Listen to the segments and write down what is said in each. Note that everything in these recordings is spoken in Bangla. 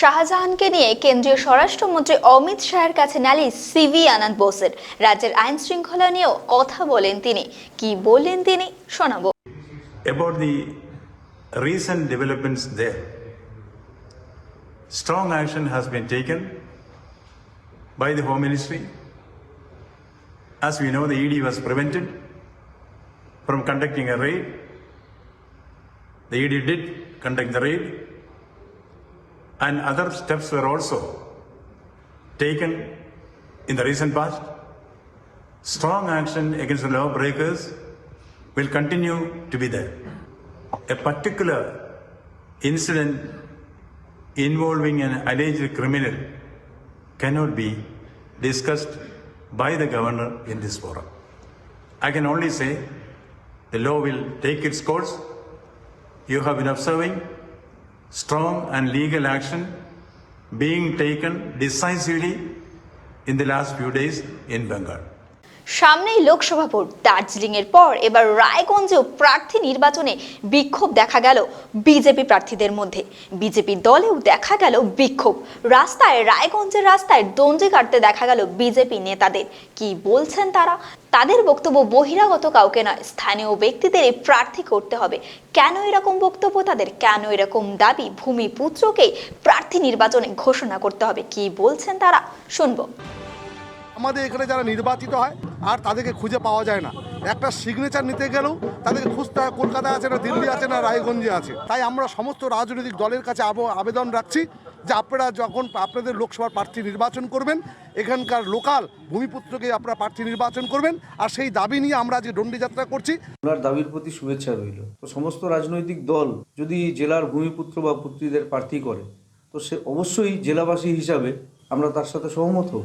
শাহজাহানকে নিয়ে কেন্দ্রীয় স্বরাষ্ট্রমন্ত্রী অমিত শাহের কাছে নালি সিভি আনন্দ বোসের। রাজ্যের আইন শৃঙ্খলা নিয়েও কথা বলেন তিনি। কি বলেন তিনি, শোনাব। এবার the recent developments the strong action has been taken by the home ministry as we know the ED was prevented from conducting a raid the ED did conduct the raid and other steps were also taken in the recent past. Strong action against the lawbreakers will continue to be there. A particular incident involving an alleged criminal cannot be discussed by the governor in this forum. I can only say the law will take its course. You have been observing strong and legal action being taken decisively in the last few days in Bengal. সামনেই লোকসভা ভোট। দার্জিলিং এর পর এবার রায়গঞ্জেও প্রার্থী নির্বাচনে বিক্ষোভ দেখা গেল বিজেপি প্রার্থীদের মধ্যে। বিজেপি দলেও দেখা গেল বিক্ষোভ। রাস্তায়, রায়গঞ্জের রাস্তায় দণ্ডি কাটতে দেখা গেল বিজেপি নেতাদের। কি বলছেন তারা? তাদের বক্তব্য বহিরাগত কাউকে নয়, স্থানীয় ব্যক্তিদের প্রার্থী করতে হবে। কেন এরকম বক্তব্য তাদের? কেন এরকম দাবি? ভূমিপুত্রকেই প্রার্থী নির্বাচনে ঘোষণা করতে হবে। কি বলছেন তারা? শুনব। আমাদের এখানে যারা নির্বাচিত হয় আর তাদেরকে খুঁজে পাওয়া যায় না। একটা সিগনেচার নিতে গেলেও তাদেরকে খুঁজতে হয় কলকাতায় আছে না, দিল্লি আছে না, রায়গঞ্জে আছে। তাই আমরা সমস্ত রাজনৈতিক দলের কাছে আব- আবেদন রাখছি যে আপনারা যখন আপনাদের লোকসভার প্রার্থী নির্বাচন করবেন, এখানকার লোকাল ভূমিপুত্রকে আপনারা প্রার্থী নির্বাচন করবেন আর সেই দাবি নিয়ে আমরা আজকে দণ্ডি যাত্রা করছি। ওনার দাবির প্রতি শুভেচ্ছা রইল। তো সমস্ত রাজনৈতিক দল যদি জেলার ভূমিপুত্র বা পুত্রীদের প্রার্থী করে, তো সে অবশ্যই জেলাবাসী হিসাবে আমরা তার সাথে সহমত হব।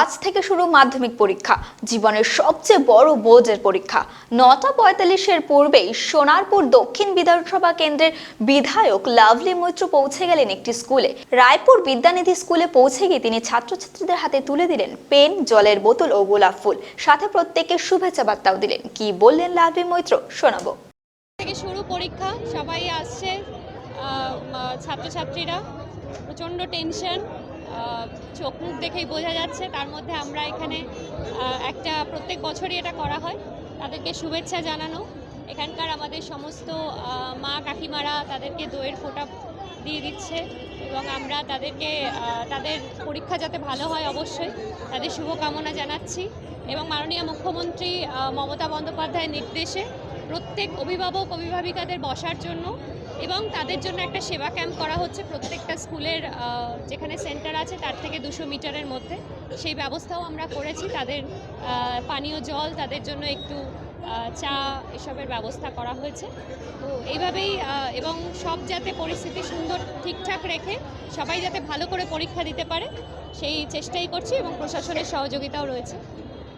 আজ থেকে শুরু মাধ্যমিক পরীক্ষা, জীবনের সবচেয়ে বড় বোর্ডের পরীক্ষা। নটা পঁয়তাল্লিশের পূর্বেই সোনারপুর দক্ষিণ বিধানসভা কেন্দ্রের বিধায়ক লাভলি মৈত্র পৌঁছে গেলেন একটি স্কুলে। রায়পুর বিদ্যানিধি স্কুলে পৌঁছে গিয়ে তিনি ছাত্রছাত্রীদের হাতে তুলে দিলেন পেন, জলের বোতল ও গোলাপ ফুল। সাথে প্রত্যেককে শুভেচ্ছা বার্তাও দিলেন। কি বললেন লাভলি মৈত্র? শোনাবো। থেকে শুরু পরীক্ষা, সবাই আসছে ছাত্রছাত্রীরা। প্রচণ্ড টেনশন চোখ মুখ দেখেই বোঝা যাচ্ছে। তার মধ্যে আমরা এখানে একটা প্রত্যেক বছরই এটা করা হয়। তাদেরকে শুভেচ্ছা জানানো। এখানকার আমাদের সমস্ত মা কাকিমারা তাদেরকে দইয়ের ফোঁটা দিয়ে দিচ্ছে এবং আমরা তাদেরকে তাদের পরীক্ষা যাতে ভালো হয় অবশ্যই তাদের শুভকামনা জানাচ্ছি এবং মাননীয় মুখ্যমন্ত্রী মমতা বন্দ্যোপাধ্যায়ের নির্দেশে প্রত্যেক অভিভাবক, অভিভাবিকাদের বসার জন্য এবং তাদের জন্য একটা সেবা ক্যাম্প করা হচ্ছে প্রত্যেকটা স্কুলের যেখানে সেন্টার আছে তার থেকে দুশো মিটারের মধ্যে। সেই ব্যবস্থাও আমরা করেছি। তাদের পানীয় জল তাদের জন্য একটু চা এসবের ব্যবস্থা করা হয়েছে। তো এইভাবেই এবং সব যাতে পরিস্থিতি সুন্দর ঠিকঠাক রেখে সবাই যাতে ভালো করে পরীক্ষা দিতে পারে সেই চেষ্টাই করছি এবং প্রশাসনের সহযোগিতাও রয়েছে।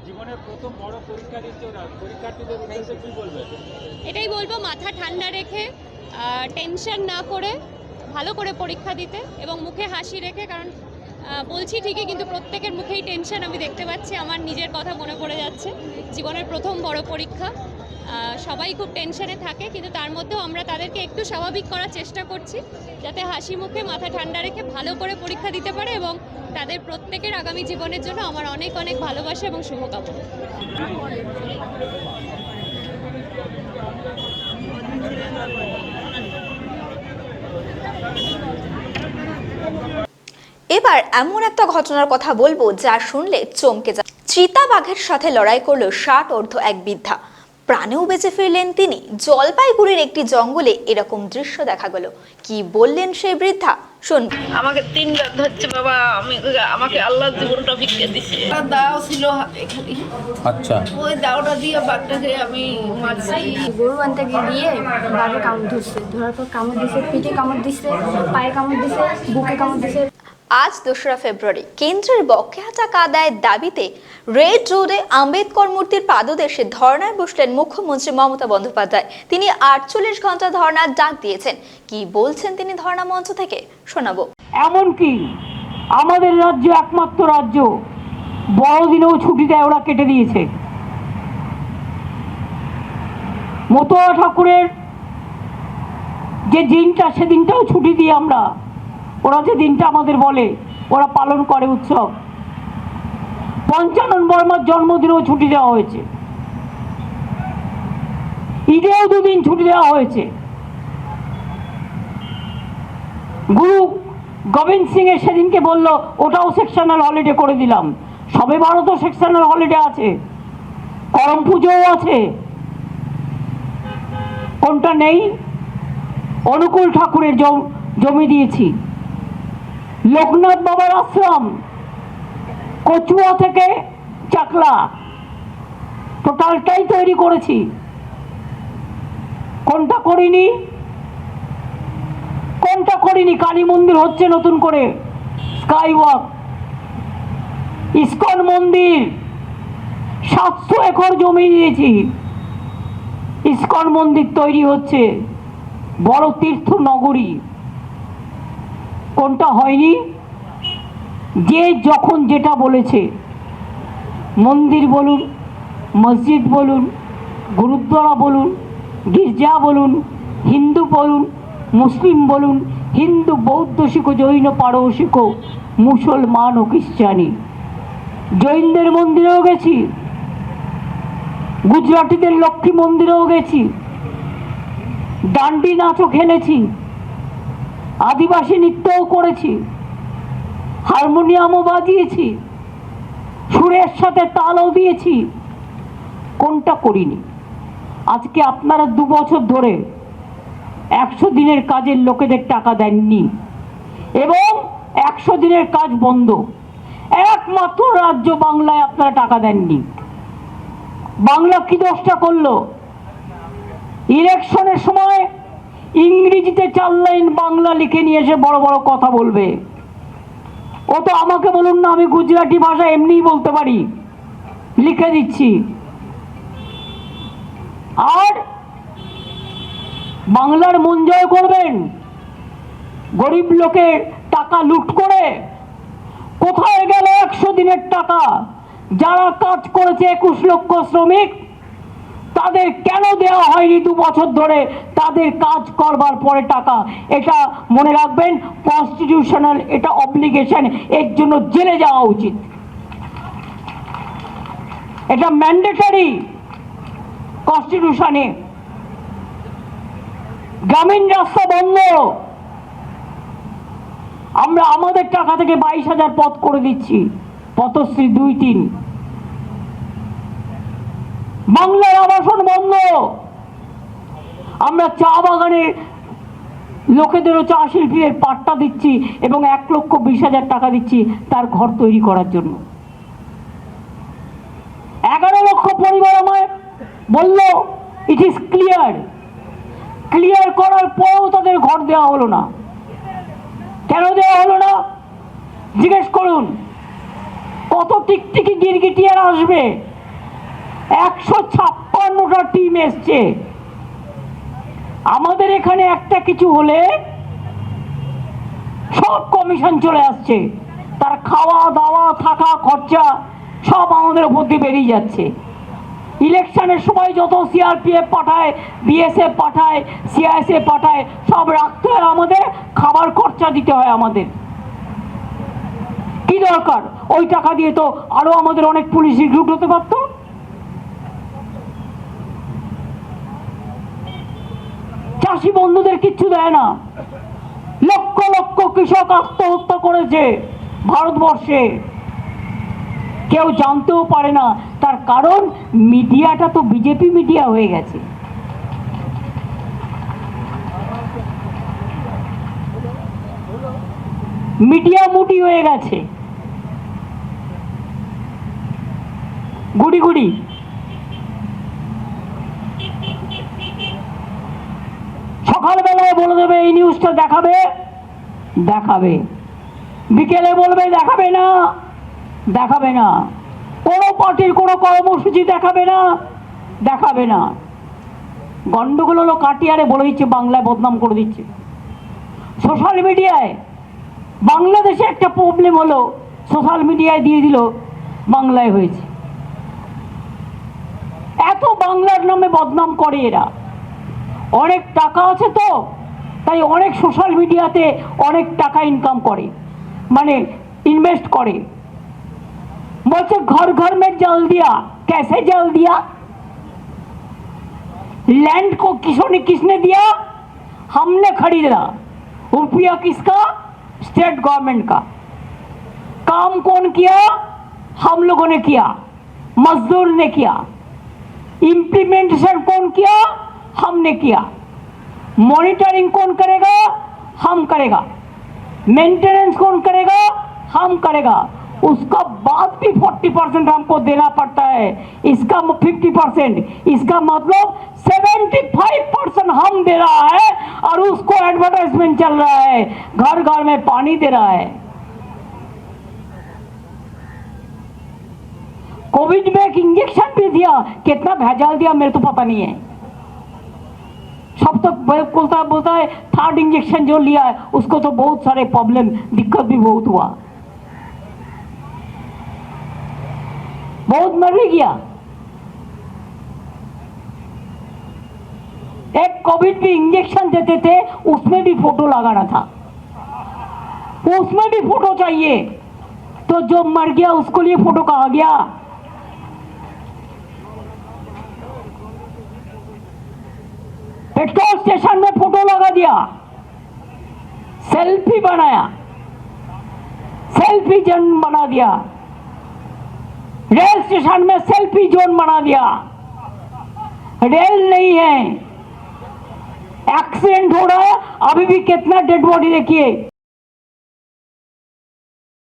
জীবনের প্রথম বড় পরীক্ষা দিচ্ছে ওরা পরীক্ষার্থীদের উদ্দেশ্যে কি বলবে? এটাই বলব মাথা ঠান্ডা রেখে টেনশন না করে, ভালো করে পরীক্ষা দিতে এবং মুখে হাসি রেখে, কারণ বলছি ঠিকই, কিন্তু প্রত্যেকের মুখেই টেনশন আমি দেখতে পাচ্ছি। আমার নিজের কথা মনে পড়ে যাচ্ছে। জীবনের প্রথম বড় পরীক্ষা। সবাই খুব টেনশনে থাকে, কিন্তু তার মধ্যেও আমরা তাদেরকে একটু স্বাভাবিক করার চেষ্টা করছি, যাতে হাসি মুখে, মাথা ঠান্ডা রেখে ভালো করে পরীক্ষা দিতে পারে এবং তাদের প্রত্যেকের আগামী জীবনের জন্য আমার অনেক অনেক ভালোবাসা এবং শুভকামনা। এবার এমন একটা ঘটনার কথা বলব যা শুনলে চমকে যায়। চিতা বাঘের সাথে লড়াই করল ষাট অর্ধ এক বৃদ্ধা। প্রাণেও বেঁচে ফিরলেন তিনি। জলপাইগুড়ির একটি জঙ্গলে এরকম দৃশ্য দেখা গেল। কি বললেন সেই বৃদ্ধা? শুন। আমাকে তিন রাত ধরছে বাবা আমি আমাকে আল্লাহ জীবনটা ভিক্ষে দিছে। দাও ছিল খালি। আচ্ছা। ওই দাওটা দিয়ে বাঘটাকে আমি মারছি। গরু আনতে গিয়ে বাঘে কামড় ধরছে। ধরার পর কামড় দিছে পিঠে কামড় দিছে পায়ে কামড় দিছে বুকে কামড় দিছে। আজ দোসরা ফেব্রুয়ারি। কেন্দ্রের বকেয়া টাকা আদায়ের দাবিতে রেড রোডে আম্বেদকর মূর্তির পাদদেশে ধর্নায় বসলেন মুখ্যমন্ত্রী মমতা বন্দ্যোপাধ্যায়। তিনি আটচল্লিশ ঘণ্টা ধর্নার ডাক দিয়েছেন। কি বলছেন তিনি ধর্না মঞ্চ থেকে? শোনাবো। এমনকি আমাদের রাজ্য একমাত্র রাজ্য বড়দিনেও ছুটি দেয় ওরা কেটে দিয়েছে। মতুয়া ঠাকুরের যে দিনটা সেদিনটাও ছুটি দিই আমরা ওরা যে দিনটা আমাদের বলে, ওরা পালন করে উৎসব। পঞ্চানন বর্মার জন্মদিনেও ছুটি দেওয়া হয়েছে। ঈদেও দুদিন ছুটি দেওয়া হয়েছে। গুরু গোবিন্দ সিং এর সেদিনকে বলল, ওটাও সেকশনাল হলিডে করে দিলাম। সবে ভারতও সেকশনাল হলিডে আছে। করম পুজোও আছে। কোনটা নেই? অনুকূল ঠাকুরের জম- দিয়েছি। লোকনাথ বাবার আশ্রম, কচুয়া থেকে চাকলা। টোটালটাই তৈরি করেছি। কোনটা করিনি? কোনটা করিনি? কালী মন্দির হচ্ছে নতুন করে। স্কাই ওয়াক ইস্কন মন্দির। সাতশো একর জমি দিয়েছি ইস্কন মন্দির তৈরি হচ্ছে। বড় তীর্থ নগরী। কোনটা হয়নি? যে যখন যেটা বলেছে, মন্দির বলুন, মসজিদ বলুন, গুরুদ্বারা বলুন, গির্জা বলুন, হিন্দু বলুন, মুসলিম বলুন, হিন্দু, বৌদ্ধ শিখো, জৈন পারসিক মুসলমান ও খ্রিস্টানি। জৈনদের মন্দিরেও গেছি। গুজরাটিদের লক্ষ্মী মন্দিরেও গেছি। ডান্ডি নাচও খেলেছি। আদিবাসী নৃত্যও করেছি। হারমোনিয়ামও বাজিয়েছি। সুরের সাথে তালও দিয়েছি। কোনটা করিনি? আজকে আপনারা দু বছর ধরে একশো দিনের কাজের লোকেদের টাকা দেননি এবং একশো দিনের কাজ বন্ধ। একমাত্র রাজ্য বাংলায় আপনারা টাকা দেননি। বাংলা কি দোষটা করল? ইলেকশনের সময় ইংরেজিতে চার লাইন বাংলা লিখে নিয়ে এসে বড় বড় কথা বলবে। ও তো আমাকে বলুন না, আমি গুজরাটি ভাষা এমনিই বলতে পারি। লিখে দিচ্ছি। আর বাংলার মন জয় করবেন। গরিব লোকের টাকা লুট করে। কোথায় গেল একশো দিনের টাকা? যারা কাজ করেছে একুশ লক্ষ শ্রমিক তাদের কেন দেওয়া হয়নি দু বছর ধরে? তাদের কাজ করবার পরে টাকা। এটা মনে রাখবেন কনস্টিটিউশনাল এটা অব্লিগেশন এর জন্য জেলে যাওয়া উচিত। এটা ম্যান্ডেটারি কনস্টিটিউশনে গ্রামীণ রাস্তা বন্ধ। আমরা আমাদের টাকা থেকে বাইশ হাজার পথ করে দিচ্ছি। পথশ্রী দুই তিন। বাংলার আবাসন বন্ধ। আমরা চা বাগানে লোকেদেরও চা শিল্পীদের পাট্টা দিচ্ছি এবং এক লক্ষ বিশ হাজার টাকা দিচ্ছি তার ঘর তৈরি করার জন্য। এগারো লক্ষ পরিবার আমায় বলল ইট ইজ ক্লিয়ার ক্লিয়ার করার পরেও তাদের ঘর দেওয়া হলো না। কেন দেওয়া হলো না? জিজ্ঞেস করুন, কত টিকটিকি গিরগিটিয়ার আসবে? একশো ছাপ্পান্নটা টিম এসছে। আমাদের এখানে একটা কিছু হলে সব কমিশন চলে আসছে। তার খাওয়া দাওয়া থাকা, খরচা সব আমাদের উপর দিয়ে বেরিয়ে যাচ্ছে। ইলেকশনের সময় যত সিআরপিএফ পাঠায় বিএসএফ পাঠায় সিআইএসএফ পাঠায়, সব রাখতে হয় আমাদের, খাবার খরচা দিতে হয় আমাদের। কি দরকার? ওই টাকা দিয়ে তো আরও আমাদের অনেক পুলিশ রিক্রুট হতে পারতো। চাষি বন্ধুদের কিচ্ছু দেয় না। লক্ষ লক্ষ কৃষক আত্মহত্যা করেছে ভারতবর্ষে। কেউ জানতেও পারে না, তার কারণ মিডিয়াটা তো বিজেপি মিডিয়া হয়ে গেছে। মিডিয়া মুটি হয়ে গেছে। গুড়ি গুড়ি সকালবেলায় বলে দেবে এই নিউজটা দেখাবে? দেখাবে। বিকেলে বলবে, দেখাবে না। দেখাবে না। কোনো পার্টির কোনো কর্মসূচি দেখাবে না। দেখাবে না। গন্ডগোল হলো কাটিয়ারে বলে দিচ্ছে, বাংলায় বদনাম করে দিচ্ছে। সোশ্যাল মিডিয়ায় বাংলাদেশে একটা প্রবলেম হলো, সোশ্যাল মিডিয়ায় দিয়ে দিল, বাংলায় হয়েছে। এত বাংলার নামে বদনাম করে এরা। অনেক টাকা আছে তো। তাই অনেক সোশ্যাল মিডিয়াতে অনেক টাকা ইনকাম করে মানে ইনভেস্ট করে বলছে ঘর ঘর में जल दिया कैसे जल दिया लैंड को किसों ने किसने दिया हमने खरीदा रुपया किसका स्टेट गवर्नमेंट का काम कौन किया हम लोगों ने किया मजदूर ने किया इम्प्लीमेंटेशन कौन किया हमने किया मॉनिटरिंग कौन करेगा? हम करेगा। मेंटेनेंस कौन करेगा? हम करेगा। उसका बाद भी 40 परसेंट हमको देना पड़ता है। इसका 50 परसेंट। इसका मतलब 75 परसेंट हम दे रहा है और उसको एडवर्टाइजमेंट चल रहा है। घर घर में पानी दे रहा है। कोविड में एक इंजेक्शन भी दिया। कितना भेजाल दिया? मेरे तो पता नहीं है। सब तक बोलता बोलता है थर्ड इंजेक्शन जो लिया है, उसको तो बहुत सारे प्रॉब्लम दिक्कत भी बहुत हुआ। बहुत मर भी गया। एक कोविड भी इंजेक्शन देते थे, उसमें भी फ़ोटो लगाना था। उसमें भी फ़ोटो चाहिए। तो जो मर गया, उसको लिए फ़ोटो कहा गया? पेट्रोल स्टेशन में फ़ोटो लगा दिया। सेल्फी बनाया। सेल्फी जोन बना दिया। रेल स्टेशन में सेल्फी जोन बना दिया। रेल नहीं है। एक्सीडेंट हो रहा है। अभी भी कितना डेड बॉडी देखिए।